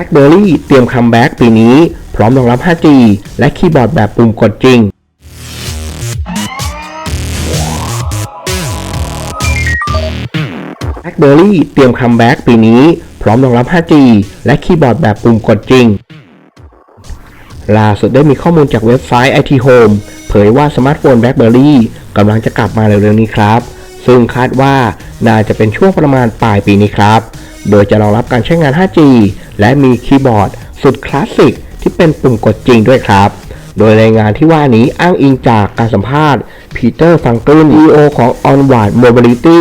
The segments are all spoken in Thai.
BlackBerry เตรียมคัมแบ็กปีนี้ พร้อมรองรับ 5G และคีย์บอร์ดแบบปุ่มกดจริง BlackBerry เตรียมคัมแบ็กปีนี้ พร้อมรองรับ 5G และคีย์บอร์ดแบบปุ่มกดจริง ล่าสุดได้มีข้อมูลจากเว็บไซต์ IT Home เผยว่าสมาร์ทโฟน BlackBerry กำลังจะกลับมาเร็วๆนี้ครับ ซึ่งคาดว่าน่าจะเป็นช่วงประมาณปลายปีนี้ครับโดยจะรองรับการใช้งาน 5G และมีคีย์บอร์ด สุดคลาสสิกที่เป็นปุ่มกดจริงด้วยครับ โดยรายงานที่ว่านี้อ้างอิงจากการสัมภาษณ์พีเตอร์ฟังกิน CEO ของ Onward Mobility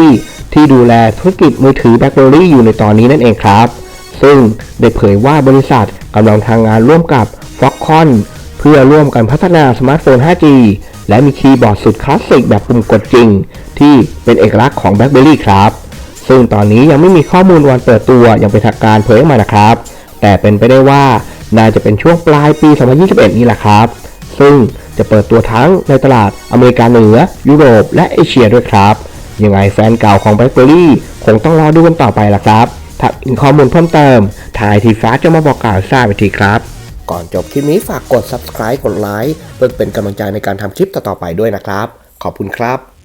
ที่ดูแลธุรกิจมือถือ BlackBerry อยู่ในตอนนี้นั่นเองครับ ซึ่งได้เผยว่าบริษัทกำลังทางงานร่วมกับ Foxconn เพื่อร่วมกันพัฒนาสมาร์ทโฟน 5G และมีคีย์บอร์ดสุดคลาสสิกแบบปุ่มกดจริง ที่เป็นเอกลักษณ์ของ BlackBerry ครับ ซึ่งตอนนี้ยังไม่มีข้อมูลวันเปิดตัวอย่างเป็นทางการเผยออกมานะครับ แต่เป็นไปได้ว่าน่าจะเป็นช่วงปลายปี 2021 นี่แหละครับ ซึ่งจะเปิดตัวทั้งในตลาดอเมริกาเหนือ ยุโรป และเอเชียด้วยครับ ยังไงแฟนเก่าของ BlackBerry คงต้องรอดูกันต่อไปละครับ ถ้ามีข้อมูลเพิ่มเติมทายทีฟ้าจะมาบอกกล่าวทราบอีกทีครับ ก่อนจบคลิปนี้ฝากกด subscribe กดไลค์เพื่อเป็นกำลังใจในการทำคลิปต่อๆไปด้วยนะครับ ขอบคุณครับ